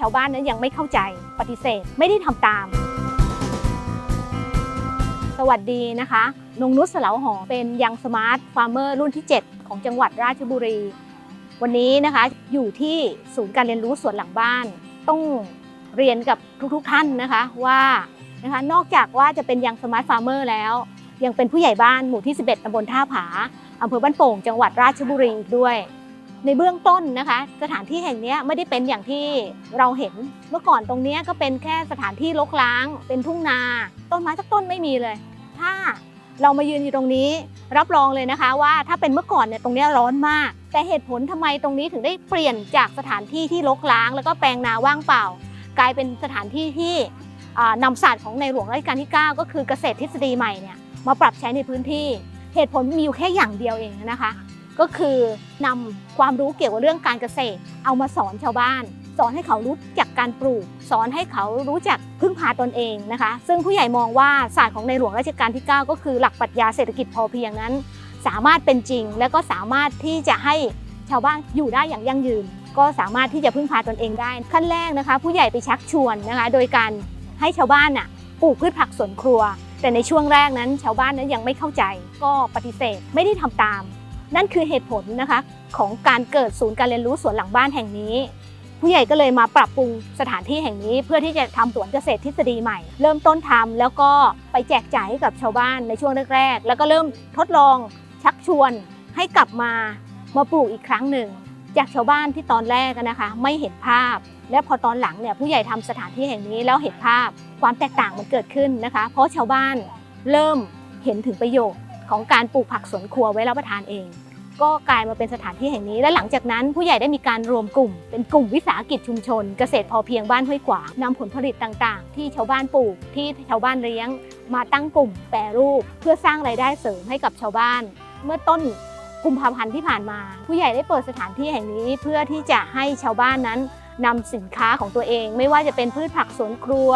ชาวบ้านนั้นยังไม่เข้าใจปฏิเสธไม่ได้ทำตาม สวัสดีนะคะ นงนุชสลาวหอเป็นยังสมาร์ทฟาร์มเมอร์รุ่นที่ 7 ของจังหวัดราชบุรี วันนี้นะคะอยู่ที่ศูนย์การเรียนรู้สวนหลังบ้าน ต้องเรียนกับทุกๆท่านนะคะว่านะคะนอกจากว่าจะเป็นยังสมาร์ทฟาร์มเมอร์แล้ว ยังเป็นผู้ใหญ่บ้านหมู่ที่ 11ตำบลท่าผาอำเภอบ้านโป่งจังหวัดราชบุรีอีกด้วย ในเบื้องต้นนะคะ สถานที่แห่งนี้ไม่ได้เป็นอย่างที่เราเห็นเมื่อก่อนตรงนี้ก็เป็นแค่สถานที่รกร้าง เป็นทุ่งนา ต้นไม้สักต้นไม่มีเลย ถ้าเรามายืนอยู่ตรงนี้ รับรองเลยนะคะว่าถ้าเป็นเมื่อก่อนเนี่ยตรงนี้ร้อนมาก แต่เหตุผลทำไมตรงนี้ถึงได้เปลี่ยนจากสถานที่ที่รกร้าง แล้วก็แปลงนาว่างเปล่า กลายเป็นสถานที่ที่นำศาสตร์ของในหลวงรัชกาลที่ 9 ก็คือเกษตรทฤษฎีใหม่เนี่ยมาปรับใช้ในพื้นที่ เหตุผลมีอยู่แค่อย่างเดียวเองนะคะ ก็คือนำความรู้เกี่ยวกับเรื่องการเกษตร เอามาสอนชาวบ้าน สอนให้เขารู้จักการปลูก สอนให้เขารู้จักพึ่งพาตนเองนะคะ ซึ่งผู้ใหญ่มองว่าศาสตร์ของในหลวงรัชกาลที่ 9 ก็คือหลักปรัชญาเศรษฐกิจพอเพียงนั้น สามารถเป็นจริง และก็สามารถที่จะให้ชาวบ้านอยู่ได้อย่างยั่งยืน ก็สามารถที่จะพึ่งพาตนเองได้ ขั้นแรกนะคะ ผู้ใหญ่ไปชักชวนนะคะ โดยการให้ชาวบ้านน่ะปลูกพืชผักสวนครัว แต่ในช่วงแรกนั้น ชาวบ้านนั้นยังไม่เข้าใจ ก็ปฏิเสธไม่ได้ทำตาม นั่นคือเหตุผลนะคะของการเกิดศูนย์การเรียนรู้สวนหลังบ้านแห่งนี้ ผู้ใหญ่ก็เลยมาปรับปรุงสถานที่แห่งนี้ เพื่อที่จะทำสวนเกษตรทฤษฎีใหม่ เริ่มต้นทำแล้วก็ไปแจกจ่ายให้กับชาวบ้านในช่วงแรกๆ แล้วก็เริ่มทดลองชักชวนให้กลับมามาปลูกอีกครั้งหนึ่ง จากชาวบ้านที่ตอนแรกนะคะ ไม่เห็นภาพ และพอตอนหลังเนี่ยผู้ใหญ่ทำสถานที่แห่งนี้แล้วเห็นภาพความแตกต่างมันเกิดขึ้นนะคะ เพราะชาวบ้านเริ่มเห็นถึงประโยชน์ ของการปลูกผักสวนครัวไว้รับประทานเอง ก็กลายมาเป็นสถานที่แห่งนี้ และหลังจากนั้นผู้ใหญ่ได้มีการรวมกลุ่ม เป็นกลุ่มวิสาหกิจชุมชน เกษตรพอเพียงบ้านห้วยขวางนำผลผลิตต่างๆ ที่ชาวบ้านปลูกที่ชาวบ้านเลี้ยง มาตั้งกลุ่มแปรรูป เพื่อสร้างรายได้เสริมให้กับชาวบ้าน เมื่อต้นกุมภาพันธ์ที่ผ่านมา ผู้ใหญ่ได้เปิดสถานที่แห่งนี้เพื่อที่จะให้ชาวบ้านนั้นนำสินค้าของตัวเอง ไม่ว่าจะเป็นพืชผักสวนครัว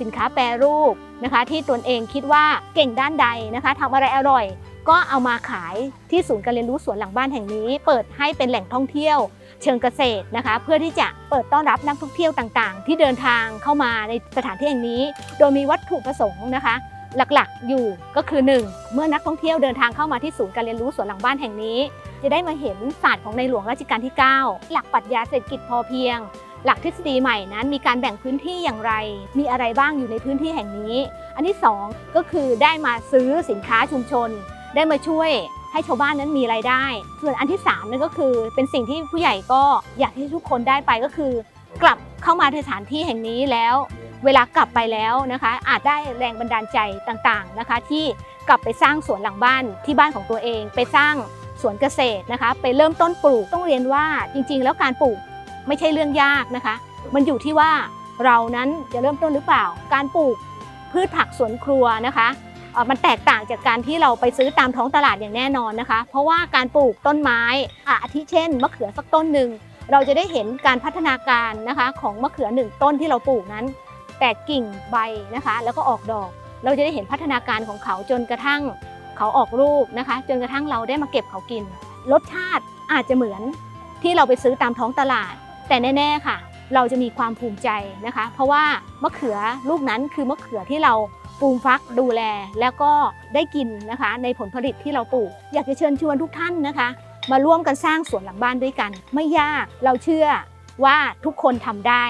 สินค้าแปรรูปนะคะ ที่ตนเองคิดว่าเก่งด้านใดนะคะทำอะไรอร่อย ก็เอามาขายที่ศูนย์การเรียนรู้สวนหลังบ้านแห่งนี้ เปิดให้เป็นแหล่งท่องเที่ยว เชิงเกษตรนะคะ เพื่อที่จะเปิดต้อนรับนักท่องเที่ยวต่างๆ ที่เดินทางเข้ามาในสถานที่แห่งนี้ โดยมีวัตถุประสงค์นะคะหลักๆ อยู่ก็คือ 1. เมื่อนักท่องเที่ยวเดินทางเข้ามาที่ศูนย์การเรียนรู้สวนหลังบ้านแห่งนี้ จะได้มาเห็นศาสตร์ของในหลวงรัชกาลที่ 9 หลักปรัชญาเศรษฐกิจพอเพียง หลักทฤษฎีใหม่นั้นมีการแบ่งพื้นที่อย่างไร มีอะไรบ้างอยู่ในพื้นที่แห่งนี้ อันที่ 2 ก็คือได้มาซื้อสินค้าชุมชน ได้มาช่วยให้ชาวบ้านนั้นมีรายได้ ส่วนอันที่3นั่นก็คือเป็นสิ่งที่ผู้ใหญ่ก็อยากให้ทุกคนได้ไปก็คือ กลับเข้ามาในสถานที่แห่งนี้แล้ว เวลากลับไปแล้วนะคะ อาจได้แรงบันดาลใจต่างๆนะคะ ที่กลับไปสร้างสวนหลังบ้านที่บ้านของตัวเอง ไปสร้างสวนเกษตรนะคะ ไปเริ่มต้นปลูกต้องเรียนว่าจริง ๆ แล้วการปลูก ไม่ใช่เรื่องยากนะคะ มันอยู่ที่ว่าเรานั้นจะเริ่มต้นหรือเปล่า การปลูกพืชผักสวนครัวนะคะเอ่อมันแตกต่างจากการที่เราไปซื้อตามท้องตลาดอย่างแน่นอนนะคะ เพราะว่าการปลูกต้นไม้อะอาทิเช่นมะเขือสักต้นหนึ่งเราจะได้เห็นการพัฒนาการนะคะของมะเขือหนึ่งต้นที่เราปลูกนั้น แตกกิ่งใบนะคะ แล้วก็ออกดอก เราจะได้เห็นพัฒนาการของเขาจนกระทั่งเขาออกลูกนะคะ จนกระทั่งเราได้มาเก็บเขากิน รสชาติอาจจะเหมือนที่เราไปซื้อตามท้องตลาด แต่แน่ ๆค่ะ เราจะมีความภูมิใจนะคะ เพราะว่ามะเขือลูกนั้นคือมะเขือที่เราปลูกฟักดูแลแล้วก็ได้กินนะคะ ในผลผลิตที่เราปลูก อยากจะเชิญชวนทุกท่านนะคะ มาร่วมกันสร้างสวนหลังบ้านด้วยกัน ไม่ยากเราเชื่อว่าทุกคนทำได้